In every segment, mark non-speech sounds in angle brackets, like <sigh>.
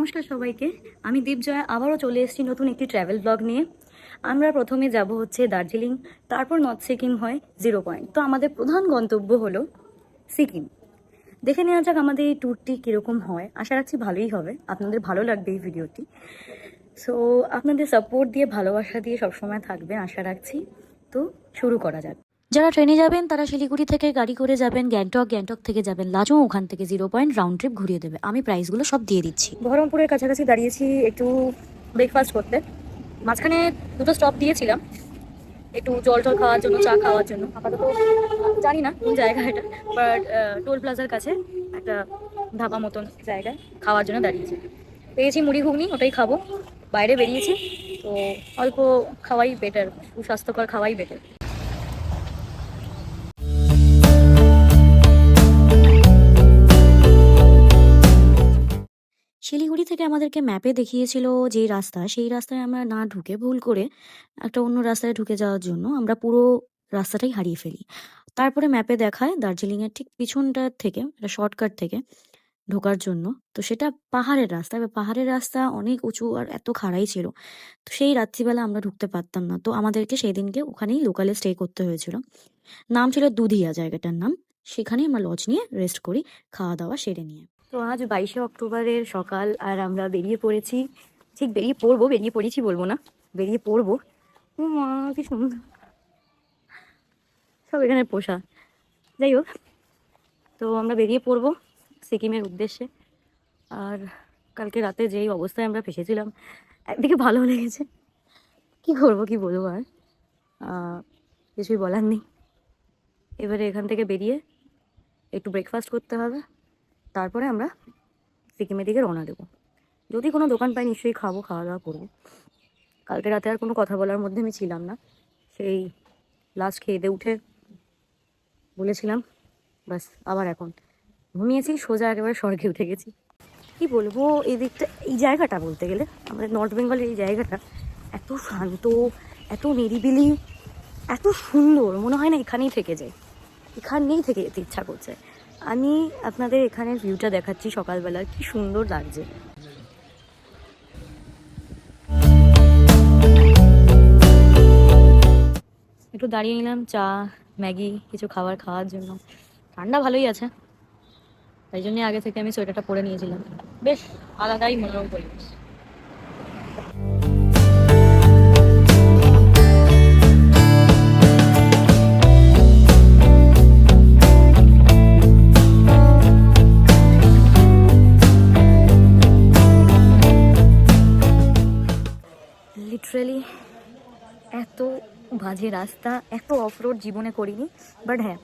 নমস্কার সবাইকে। আমি দীপজয়া, আবারও চলে এসেছি নতুন একটি ট্র্যাভেল ব্লগ নিয়ে। আমরা প্রথমে যাব হচ্ছে দার্জিলিং, তারপর নর্থ সিকিম হয় জিরো পয়েন্ট তো আমাদের প্রধান গন্তব্য হলো সিকিম। দেখে নেওয়া যাক আমাদের এই ট্যুরটি কীরকম হয়। আশা রাখছি ভালোই হবে। আপনাদের ভালো লাগবে এই ভিডিওটি সো আপনাদের সাপোর্ট দিয়ে, ভালোবাসা দিয়ে সবসময় থাকবেন, আশা রাখছি। তো শুরু করা যাক। যারা ট্রেনে যাবেন, তারা শিলিগুড়ি থেকে গাড়ি করে যাবেন, গ্যাংটক গ্যাংটক থেকে যাবেন, লাজং, ওখান থেকে জিরো পয়েন্ট রাউন্ড ট্রিপ ঘুরিয়ে দেবে। আমি প্রাইসগুলো সব দিয়ে দিচ্ছি। বহরমপুরের কাছাকাছি দাঁড়িয়েছি একটু ব্রেকফাস্ট করতে। মাঝখানে দুটো স্টপ দিয়েছিলাম। একটু জল টল খাওয়ার জন্য, চা খাওয়ার জন্য। আপাতত জানি না কোন জায়গা এটা বাট টোল প্লাজার কাছে একটা ধাবা মতন জায়গায় খাওয়ার জন্য দাঁড়িয়েছি। পেয়েছি মুড়ি ঘুগনি, ওটাই খাব। বাইরে বেরিয়েছি, তো অল্প খাওয়াই বেটার সুস্বাস্থ্যকর খাওয়াই বেটার থেকে আমাদেরকে ম্যাপে দেখিয়েছিল যেই রাস্তা, সেই রাস্তায় আমরা না ঢুকে ভুল করে একটা অন্য রাস্তায় ঢুকে যাওয়ার জন্য আমরা পুরো রাস্তাটাই হারিয়ে ফেলি। তারপরে ম্যাপে দেখায় দার্জিলিংয়ের ঠিক পিছনটার থেকে, একটা শর্টকাট থেকে ঢোকার জন্য। তো সেটা পাহাড়ের রাস্তা, এবার পাহাড়ের রাস্তা অনেক উঁচু আর এত খাড়াই ছিল। তো সেই রাত্রিবেলা আমরা ঢুকতে পারতাম না। তো আমাদেরকে সেই দিনকে ওখানেই লোকালে স্টে করতে হয়েছিল। নাম ছিল দুধিয়া জায়গাটার নাম। সেখানেই আমরা লজ নিয়ে রেস্ট করি খাওয়া দাওয়া সেরে নিয়ে। তো আজ বাইশে অক্টোবরের সকাল আর আমরা বেরিয়ে পড়েছি। ঠিক বেরিয়ে পড়ব, বেরিয়ে পড়েছি বলব না, বেরিয়ে পড়ব। কি সুন্দর। সব এখানে পোষা। যাই হোক, তো আমরা বেরিয়ে পড়ব সিকিমের উদ্দেশ্যে। আর কালকে রাতে যেই অবস্থায় আমরা ফেসেছিলাম, একদিকে ভালো লেগেছে। কি করব, কি বলব আর? কিছুই বলার নেই। এবারে এখান থেকে বেরিয়ে একটু ব্রেকফাস্ট করতে হবে। তারপরে আমরা সিকিমের দিকে রওনা দেবো। যদি কোনো দোকান পাই, নিশ্চয়ই খাব খাওয়া দাওয়া করব। কালকে রাতে আর কোনো কথা বলার মধ্যে আমি ছিলাম না। সেই লাস্ট খেয়ে উঠে বলেছিলাম, বাস, আবার এখন। ঘুমিয়েছি, সোজা একেবারে স্বর্গে উঠে গেছি। কি বলব, এই দিকটা, এই জায়গাটা বলতে গেলে, আমাদের নর্থ বেঙ্গলের এই জায়গাটা এত শান্ত, এত নিরিবিলি, এত সুন্দর, মনে হয় না এখানেই থেকে যায়। এখানেই থেকে যেতে ইচ্ছা করছে। আমি আপনাদের এখানের ভিউটা দেখাচ্ছি সকালবেলা কি সুন্দর লাগছে। একটু দাঁড়িয়ে নিলাম, চা, ম্যাগি, কিছু খাবার খাওয়ার জন্য। ঠান্ডা ভালোই আছে। তাই জন্যই আগে থেকে আমি সোয়েটারটা পরে নিয়েছিলাম। বেশ, আলাদাই মনোরম পরিবেশ। লিটারেলি এত বাজে রাস্তা, এত অফ রোড জীবনে করিনি বাট হ্যাঁ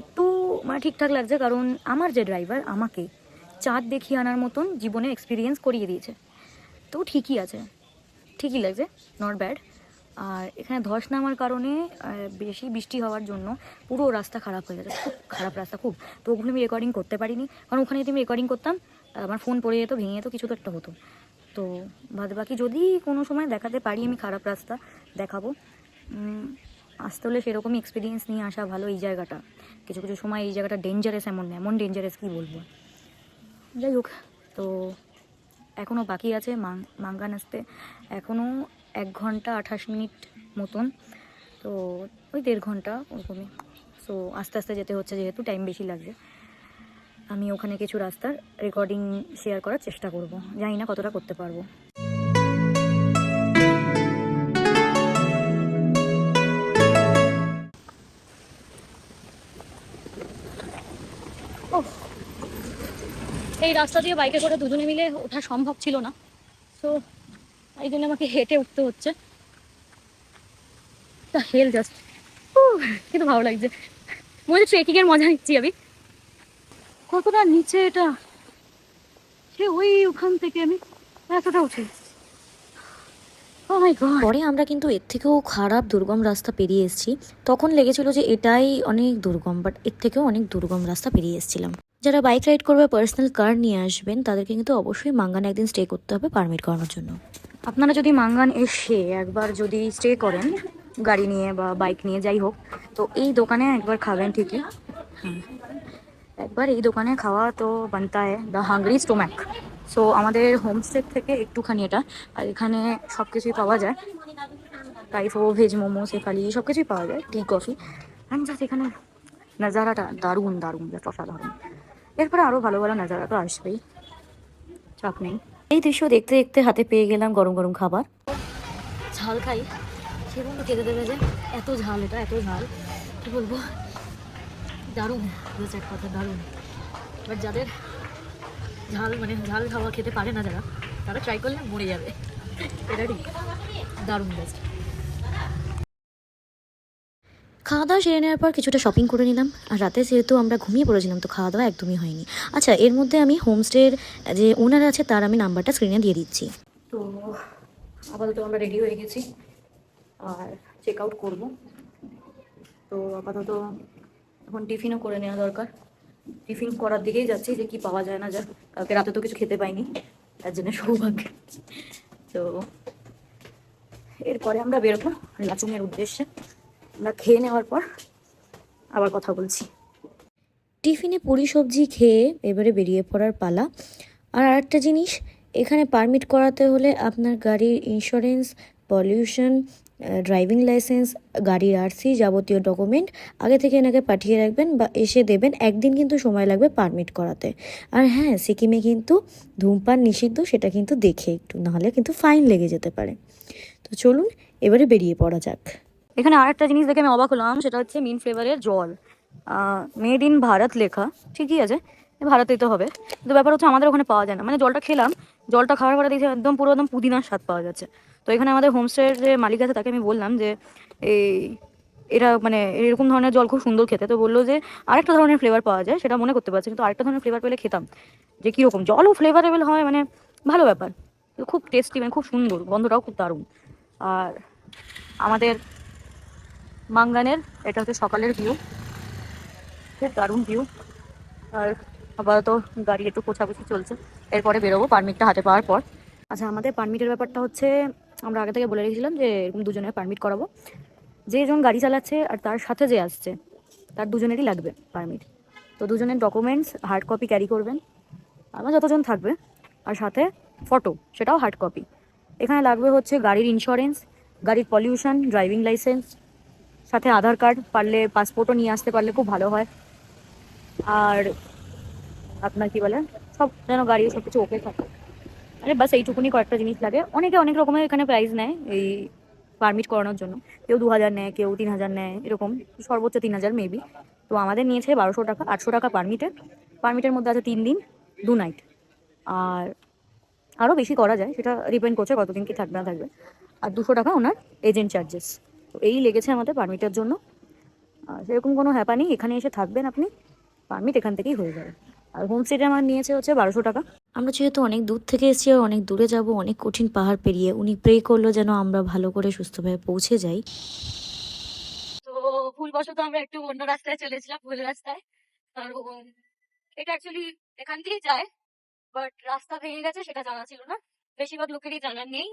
একটু মানে ঠিকঠাক লাগছে কারণ আমার যে ড্রাইভার আমাকে চাঁদ দেখিয়ে আনার মতন জীবনে এক্সপিরিয়েন্স করিয়ে দিয়েছে। তো ঠিকই আছে, ঠিকই লাগছে নট ব্যাড আর এখানে ধস নামার কারণে বেশি বৃষ্টি হওয়ার জন্য পুরো রাস্তা খারাপ হয়ে গেছে, খুব খারাপ রাস্তা, খুব। তো ওখানে আমি রেকর্ডিং করতে পারিনি, কারণ ওখানে যদি আমি রেকর্ডিং করতাম আমার ফোন পড়ে যেত, ভেঙে যেত, কিছু তো একটা হতো। তো বাদ বাকি যদি কোনো সময় দেখাতে পারি আমি খারাপ রাস্তা দেখাবো। আসতে হলে সেরকমই এক্সপিরিয়েন্স নিয়ে আসা ভালো এই জায়গাটা। কিছু কিছু সময় এই জায়গাটা ডেঞ্জারাস এমন না, এমন ডেঞ্জারাস কী বলব? যাই হোক তো এখনও বাকি আছে মাঙ্গান আসতে এখনও এক ঘণ্টা আঠাশ মিনিট মতন তো ওই দেড় ঘণ্টা ওরকমই। সো আস্তে আস্তে যেতে হচ্ছে যেহেতু টাইম বেশি লাগবে। আমি ওখানে কিছু রাস্তার রেকর্ডিং শেয়ার করার চেষ্টা করব। জানি না কতটা করতে পারব। এই রাস্তা দিয়ে বাইকে করে দুজনে মিলে ওঠা সম্ভব ছিল না। তো এই জন্য আমাকে হেঁটে উঠতে হচ্ছে। হেল জাস্ট। কিন্তু ভালো লাগছে। মনে হচ্ছে ট্রেকিং এর মজা নিচ্ছি আমি। কতটা নিচে এটা? সে ওই ওখান থেকে আমি এতটা উঠে। Oh! পরে আমরা কিন্তু এর থেকেও খারাপ দুর্গম রাস্তা পেরিয়ে এসেছি। তখন লেগেছিল যে এটাই অনেক দুর্গম বাট এর থেকেও অনেক দুর্গম রাস্তা পেরিয়ে এসেছিলাম। যারা বাইক রাইড করবে পার্সোনাল কার নিয়ে আসবেন তাদেরকে কিন্তু অবশ্যই মাঙ্গানে একদিন স্টে করতে হবে পারমিট করানোর জন্য। আপনারা যদি মাঙ্গান এসে একবার যদি স্টে করেন গাড়ি নিয়ে বা বাইক নিয়ে যাই হোক তো এই দোকানে একবার খাবেন ঠিকই। হ্যাঁ। একবার এই দোকানে খাওয়া তো বানতা হয় দ্য হাঙ্গরি স্টোম্যাক সো আমাদের হোমস্টে থেকে একটুখানি এটা, আর এখানে সব কিছুই পাওয়া যায়। টাইফো ভেজ মোমো সেফালি সব কিছুই পাওয়া যায় টি কফি অ্যান্ড জাস্ট এখানে নাজারাটা দারুণ দারুণ জাস্ট অসাধারণ। এরপরে আরও ভালো ভালো নাজারা তো আসবেই। চাপ নেই। এই দৃশ্য দেখতে দেখতে হাতে পেয়ে গেলাম গরম গরম খাবার। ঝাল খাই। সেরকম খেতে দেবে যে, এত ঝাল এটা, এত ঝাল। কি বলব? দারুণ। জাস্ট এক কথা দারুণ। বাট যাদের ঝাল মানে ঝাল খাওয়া খেতে পারে না যারা তারা ট্রাই করলে মরে যাবে। এটা ঠিক। দারুণ বেস্ট খাওয়া দাওয়া সেরে নেওয়ার পর কিছুটা শপিং করে নিলাম। আর রাতে যেহেতু আমরা ঘুমিয়ে পড়েছিলাম তো খাওয়া দাওয়া একদমই হয়নি। আচ্ছা এর মধ্যে আমি হোমস্টের যে ওনার আছে তার আমি নাম্বারটা স্ক্রিনে দিয়ে দিচ্ছি। তো আপাতত আমরা রেডি হয়ে গেছি। আর চেক আউট করব। তো আপাতত এখন টিফিনও করে নেওয়া দরকার। টিফিন করার দিকেই যাচ্ছি যে কি পাওয়া যায় না যায়। কালকে রাতে তো কিছু খেতে পাইনি, তার জন্য সৌভাগ্য। তো এরপরে আমরা বেরোবো লাচুংয়ের উদ্দেশ্যে। আমরা খেয়ে নেওয়ার পর আবার কথা বলছি। টিফিনে পুরি সবজি খেয়ে এবারে বেরিয়ে পড়ার পালা। আর আরেকটা জিনিস, এখানে পারমিট করাতে হলে আপনার গাড়ির ইন্স্যুরেন্স পলিউশন ড্রাইভিং লাইসেন্স গাড়ির আরসি যাবতীয় ডকুমেন্ট আগে থেকে এনাকে পাঠিয়ে রাখবেন বা এসে দেবেন। একদিন কিন্তু সময় লাগবে পারমিট করাতে। আর হ্যাঁ সিকিমে কিন্তু ধূমপান নিষিদ্ধ, সেটা কিন্তু দেখে একটু, নাহলে কিন্তু ফাইন লেগে যেতে পারে। তো চলুন, এবারে বেরিয়ে পড়া যাক। এখানে আরেকটা জিনিস দেখে আমি অবাক হলাম, সেটা হচ্ছে মিন ফ্লেভারের জল। মেড ইন ভারত লেখা, ঠিকই আছে, ভারতেই তো হবে। কিন্তু ব্যাপার হচ্ছে আমাদের ওখানে পাওয়া যায় না। মানে জলটা খেলাম জলটা খাওয়ার পরে দেখছি একদম পুরো একদম পুদিনার স্বাদ পাওয়া যাচ্ছে। তো এখানে আমাদের হোমস্টের যে মালিক আছে, তাকে আমি বললাম যে, এই, এরা মানে এরকম ধরনের জল খুব সুন্দর খেতে। তো বলল যে, আরেকটা ধরনের ফ্লেভার পাওয়া যায়, সেটা মনে করতে পারছি। কিন্তু আরেকটা ধরনের ফ্লেভার পেলে খেতাম। যে কীরকম জলও ফ্লেভারেবল হয় মানে ভালো ব্যাপার। খুব টেস্টি মানে খুব সুন্দর, গন্ধটাও খুব দারুণ। আর আমাদের মাঙ্গানের, এটা হচ্ছে সকালের ভিউ খুব দারুণ ভিউ আর আপাতত গাড়ি একটু পোছাপুছি চলছে। এরপরে বেরোবো পারমিটটা হাতে পাওয়ার পর। আচ্ছা আমাদের পারমিটের ব্যাপারটা হচ্ছে, আমরা আগে থেকে বলে রেখেছিলাম যে এরকম দুজনের পারমিট করাবো। যে জন গাড়ি চালাচ্ছে আর তার সাথে যে আসছে, তার দুজনেরই লাগবে পারমিট তো দুজনের ডকুমেন্টস হার্ড কপি ক্যারি করবেন আমার যতজন থাকবে, আর সাথে ফটো সেটাও হার্ড কপি এখানে লাগবে হচ্ছে গাড়ির ইন্স্যুরেন্স গাড়ির পলিউশন ড্রাইভিং লাইসেন্স সাথে আধার কার্ড পারলে পাসপোর্টও নিয়ে আসতে পারলে খুব ভালো হয়। আর আপনার কি বলে? সব যেন গাড়ি সব কিছু ওকে থাকে। আরে বাস এইটুকুনি কয়েকটা জিনিস লাগে। অনেকে অনেক রকমের এখানে প্রাইস নেয় এই পারমিট করানোর জন্য। কেউ দু হাজার নেয়, কেউ তিন হাজার নেয়, এরকম সর্বোচ্চ তিন হাজার মেবি তো আমাদের নিয়েছে বারোশো টাকা, আটশো টাকা পারমিটের পারমিটের মধ্যে আছে তিন দিন, দু নাইট আর আরও বেশি করা যায়, সেটা ডিপেন্ড করছে কতদিন কি থাকবে না থাকবে। আর দুশো টাকা ওনার এজেন্ট চার্জেস তো এই লেগেছে আমাদের পারমিটের জন্য। সেরকম কোনো হ্যাপা নেই, এখানে এসে থাকবেন আপনি। পারমিট এখান থেকেই হয়ে যাবে। আর হোম হোমস্টেটা আমার নিয়েছে হচ্ছে বারোশো টাকা। আমরা যেহেতু অনেক দূর থেকে এসেছি আর অনেক দূরে যাব অনেক কঠিন পাহাড় পেরিয়ে উনি প্রে করল যেন আমরা ভালো করে সুস্থভাবে পৌঁছে যাই। তো ভুলবশত আমরা একটু অন্য রাস্তায় চলেছিলাম ভুল রাস্তায়। কারণ এটা অ্যাকচুয়ালি এখান দিয়েই যায় বাট রাস্তা ভেঙে গেছে সেটা জানা ছিল না। বেশিরভাগ লোকেরই জানা নেই।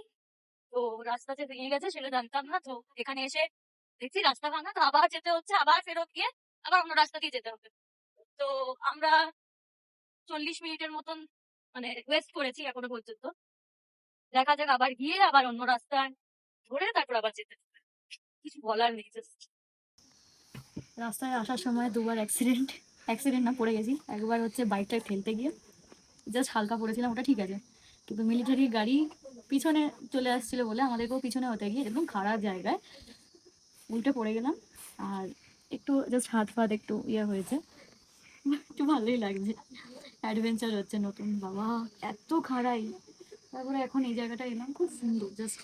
তো রাস্তা যে ভেঙে গেছে সেটা জানতাম না। তো এখানে এসে দেখছি রাস্তা ভাঙা তো আবার যেতে হচ্ছে আবার ফেরত গিয়ে আবার অন্য রাস্তা দিয়ে যেতে হবে। তো আমরা চল্লিশ মিনিটের মতন মানে ওয়েস্ট করেছি এখনও পর্যন্ত। দেখা যাক আবার গিয়ে আবার অন্য রাস্তায় ধরে তারপর আবার যেতে কিছু বলার নেই রাস্তায় আসার সময় দুবার অ্যাক্সিডেন্ট অ্যাক্সিডেন্ট না, পড়ে গেছি। একবার হচ্ছে বাইকটা ঠেলতে গিয়ে জাস্ট হালকা পড়েছিলাম, ওটা ঠিক আছে। কিন্তু মিলিটারি গাড়ি পিছনে চলে আসছিল বলে আমাদেরকেও পিছনে হতে গিয়ে একদম খারাপ জায়গায় উল্টে পড়ে গেলাম। আর একটু জাস্ট হাত ফাত একটু ইয়ে হয়েছে। একটু ভালোই লাগছে। অ্যাডভেঞ্চার হচ্ছে নতুন বাবা, এত খাড়াই। তারপরে এখন এই জায়গাটা এলাম, খুব সুন্দর জাস্ট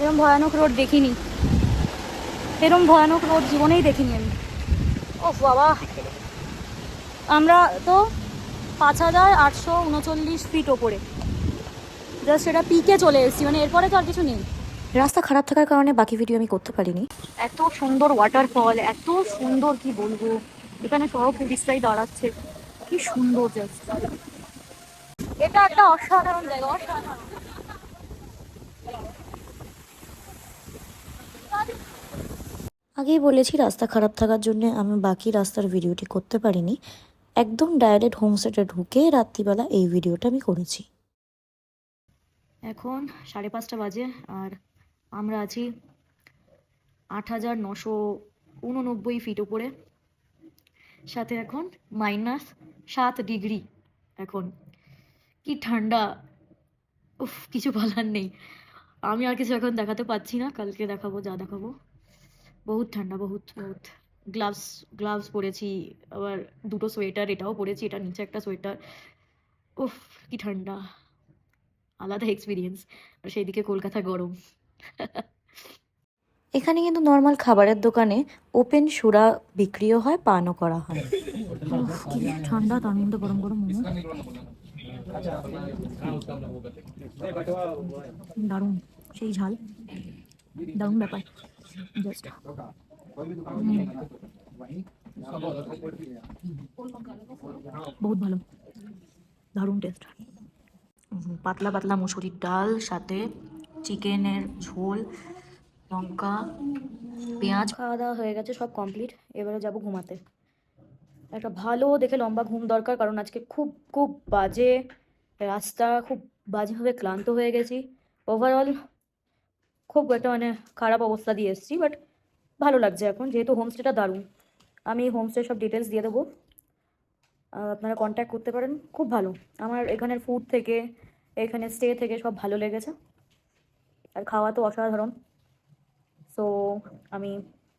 এরম ভয়ানক রোড দেখিনি। এরম ভয়ানক রোড জীবনেই দেখিনি আমি। ও বাবা। আমরা তো পাঁচ হাজার আটশো উনচল্লিশ ফিট ওপরে। জাস্ট সেটা পিকে চলে এসেছি মানে এরপরে তো আর কিছু নেই। রাস্তা খারাপ থাকার কারণে বাকি ভিডিও আমি করতে পারিনি। এত সুন্দর ওয়াটারফল এত সুন্দর কি বলব? এখানে সব টুরিস্টরাই দাঁড়াচ্ছে। কি সুন্দর জাস্ট এটা একটা অসাধারণ জায়গা অসাধারণ। আগেই বলেছি রাস্তা খারাপ থাকার জন্য আমি বাকি রাস্তার ভিডিওটি করতে পারিনি। একদম ডাইরেক্ট হোমস্টেটে ঢুকে রাত্রিবেলা এই ভিডিওটা আমি করেছি। এখন সাড়ে পাঁচটা বাজে আর আমরা আছি আট হাজার নশো উননব্বই ফিট উপরে। সাথে এখন মাইনাস সাত ডিগ্রি এখন। কি ঠান্ডা। উফ, কিছু বলার নেই। আমি আর কিছু এখন দেখাতে পাচ্ছি না, কালকে দেখাবো, যা দেখাবো। বহুত ঠান্ডা, বহুত বহুত। গ্লাভস গ্লাভস পরেছি, আবার দুটো সোয়েটার এটাও পরেছি, এটা নিচে একটা সোয়েটার উফ, কি ঠান্ডা। আলাদা এক্সপিরিয়েন্স আর সেইদিকে কলকাতা গরম। <laughs> এখানে কিন্তু নর্মাল খাবারের দোকানে ওপেন সুরা বিক্রিও হয় পানও করা হয়। ঠান্ডা তার মধ্যে গরম গরম মোমো দারুণ সেই ঝাল। দারুণ ব্যাপার। জাস্ট বহুত ভালো। দারুণ টেস্ট পাতলা পাতলা মুসুরির ডাল, সাথে চিকেনের ঝোল, লঙ্কা, পেঁয়াজ। খাওয়া দাওয়া হয়ে গেছে, সব কমপ্লিট এবারে যাব ঘুমাতে। একটা ভালো দেখে লম্বা ঘুম দরকার, কারণ আজকে খুব খুব বাজে রাস্তা, খুব বাজেভাবে ক্লান্ত হয়ে গেছি। ওভারঅল খুব একটা মানে খারাপ অবস্থা দিয়ে এসেছি বাট ভালো লাগছে এখন, যেহেতু হোমস্টেটা দারুণ। আমি হোমস্টে সব ডিটেলস দিয়ে দেবো। আপনারা কন্ট্যাক্ট করতে পারেন। খুব ভালো। আমার এখানের ফুড থেকে, এখানে স্টে থেকে সব ভালো লেগেছে। আর খাওয়া তো অসাধারণ। সো আমি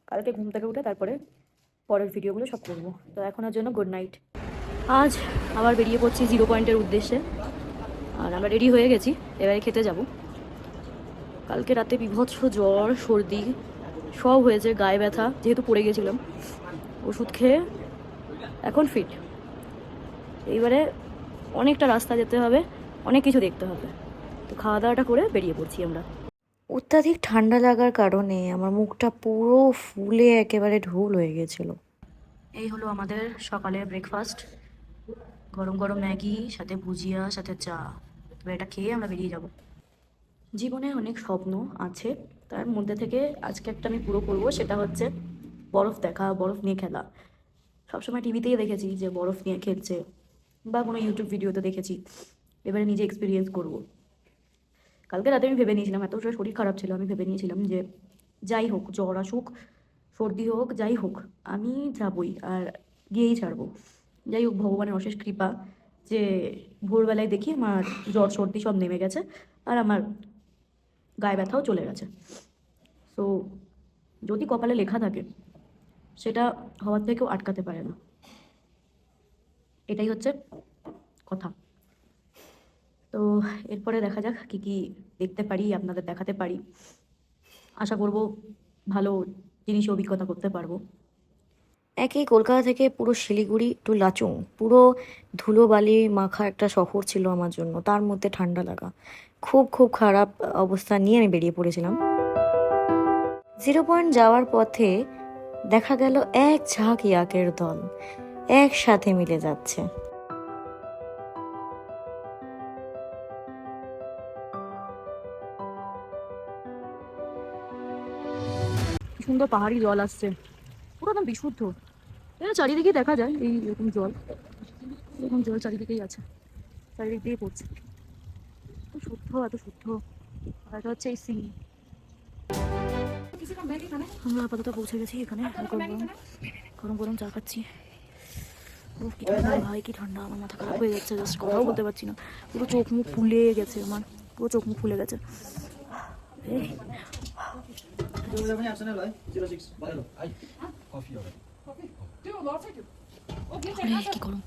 কালকে ঘুম থেকে উঠে তারপরে পরের ভিডিওগুলো সব করব। তো এখনের জন্য গুড নাইট আজ আবার বেরিয়ে পড়ছি জিরো পয়েন্টের উদ্দেশ্যে। আর আমরা রেডি হয়ে গেছি। এবারে খেতে যাব। কালকে রাতে বিভৎস জ্বর, সর্দি, সব হয়েছে, গায়ে ব্যথা, যেহেতু পড়ে গেছিলাম। ওষুধ খেয়ে এখন ফিট এইবারে অনেকটা রাস্তা যেতে হবে অনেক কিছু দেখতে হবে। তো খাওয়া দাওয়াটা করে বেরিয়ে পড়ছি আমরা। অত্যাধিক ঠান্ডা লাগার কারণে আমার মুখটা পুরো ফুলে একেবারে ঢোল হয়ে গেছিল। এই হলো আমাদের সকালের ব্রেকফাস্ট গরম গরম ম্যাগি সাথে ভুজিয়া সাথে চা। এবার এটা খেয়ে আমরা বেরিয়ে যাব। জীবনে অনেক স্বপ্ন আছে। তার মধ্যে থেকে আজকে একটা আমি পুরো করব সেটা হচ্ছে বরফ দেখা বরফ নিয়ে খেলা। সবসময় টিভিতেই দেখেছি যে বরফ নিয়ে খেলছে। বা কোনো ইউটিউব ভিডিওতে দেখেছি। এবারে নিজে এক্সপিরিয়েন্স করব। কালকে রাতে আমি ভেবে নিয়েছিলাম, এত শরীর খারাপ ছিল, আমি ভেবে নিয়েছিলাম যে যাই হোক, জ্বর আসুক, সর্দি হোক, যাই হোক, আমি যাবই আর গিয়েই ছাড়বো। যাই হোক, ভগবানের অশেষ কৃপা যে ভোরবেলায় দেখি আমার জ্বর, সর্দি সব নেমে গেছে আর আমার গায়ে ব্যথাও চলে গেছে। সো যদি কপালে লেখা থাকে, সেটা হওয়ার থেকেও আটকাতে পারে না। এটাই হচ্ছে কথা। তো এরপরে দেখা যাক কী কী দেখতে পারি, আপনাদের দেখাতে পারি। আশা করব ভালো জিনিস অভিজ্ঞতা করতে পারব। একে কলকাতা থেকে পুরো শিলিগুড়ি টু লাচুং। পুরো ধুলোবালি মাখা একটা শহর ছিল আমার জন্য, তার মধ্যে ঠান্ডা লাগা। খুব খুব খারাপ অবস্থা নিয়ে আমি বেরিয়ে পড়েছিলাম। জিরো পয়েন্ট যাওয়ার পথে দেখা গেল এক ঝাঁক ইয়াকের দল। একসাথে মিলে যাচ্ছে। সুন্দর পাহাড়ি জল আসছে। পুরো একদম বিশুদ্ধ। এটা চারিদিকে দেখা যায় এই এরকম জল। এরকম জল চারিদিকেই আছে। চারিদিক দিয়ে পড়ছে। এত শুদ্ধ এত শুদ্ধ। আর এটা হচ্ছে এই সি আমরা আপাতত পৌঁছে গেছি এখানে। গরম গরম চা খাচ্ছি। ভাই কি ঠান্ডা আমার মাথা খারাপ হয়ে যাচ্ছে জাস্ট বলতে পারছি না পুরো চোখ মুখ ফুলে গেছে আমার পুরো চোখ মুখ ফুলে গেছে গরম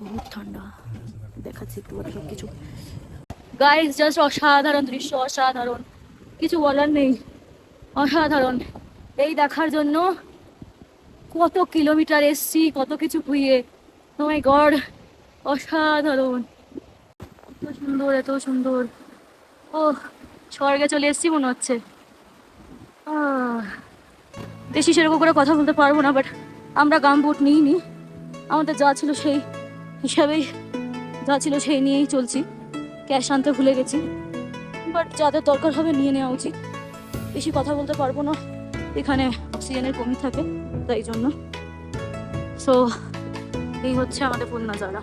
বহুত ঠান্ডা দেখাচ্ছি একটু সব কিছু জাস্ট অসাধারণ দৃশ্য, অসাধারণ। কিছু বলার নেই। অসাধারণ। এই দেখার জন্য কত কিলোমিটার এসছি, কত কিছু খুইয়ে ও মাই গড অসাধারণ। এত সুন্দর এত সুন্দর। ও স্বর্গে চলে এসছি মনে হচ্ছে। বেশি সেরকম করে কথা বলতে পারব না বাট আমরা গাম বুট নিইনি। আমাদের যা ছিল সেই হিসাবেই, যা ছিল সেই নিয়েই চলছি। ক্যাশ আনতে ভুলে গেছি। বাট যাদের দরকার হবে নিয়ে নেওয়া উচিত। বেশি কথা বলতে পারব না। এখানে অক্সিজেনের কমি থাকে তাই জন্য। সো এই হচ্ছে আমাদের ফুল নাজারা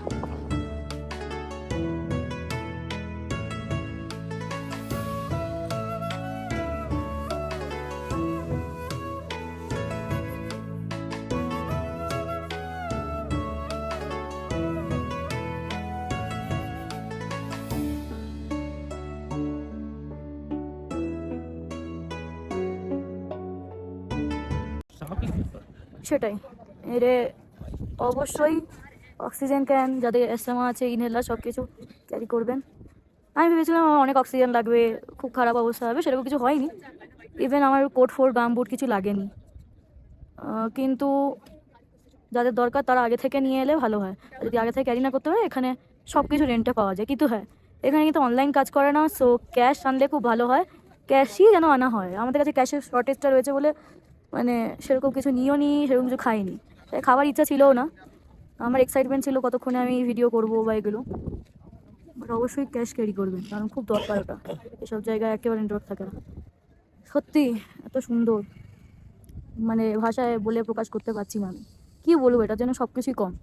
সেটাই। এরে অবশ্যই অক্সিজেন ক্যান যাদের অ্যাসমা আছে ইনহেলার সব কিছু ক্যারি করবেন। আমি ভেবেছিলাম আমার অনেক অক্সিজেন লাগবে, খুব খারাপ অবস্থা হবে, সেরকম কিছু হয়নি। ইভেন আমার কোট ফোর বাম বুট কিছু লাগেনি। কিন্তু যাদের দরকার তারা আগে থেকে নিয়ে এলে ভালো হয়। যদি আগে থেকে ক্যারি না করতে হয় এখানে সব কিছু রেন্টে পাওয়া যায়। কিন্তু হ্যাঁ এখানে কিন্তু অনলাইন কাজ করে না সো ক্যাশ আনলে খুব ভালো হয়। ক্যাশই যেন আনা হয়। আমাদের কাছে ক্যাশের শর্টেজটা রয়েছে বলে মানে সেরকম কিছু নিও নি, সেরকম কিছু খাইনি তাই খাবার ইচ্ছা ছিলও না। আমার এক্সাইটমেন্ট ছিল কতক্ষণে আমি ভিডিও করব বা এগুলো। বাট অবশ্যই ক্যাশ ক্যারি করবেন, কারণ খুব দরকার ওটা। এসব জায়গায় একেবারে নেটওয়ার্ক থাকে না। সত্যি, এত সুন্দর। মানে ভাষায় বলে প্রকাশ করতে পারছি না আমি। কী বলব, এটার জন্য সব কিছুই কম।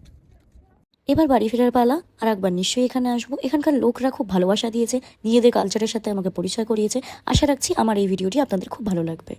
এবার বাড়ি ফেরার পালা, আর একবার নিশ্চয়ই এখানে আসব। এখানকার লোকরা খুব ভালোবাসা দিয়েছে। নিজেদের কালচারের সাথে আমাকে পরিচয় করিয়েছে। আশা রাখছি আমার এই ভিডিওটি আপনাদের খুব ভালো লাগবে।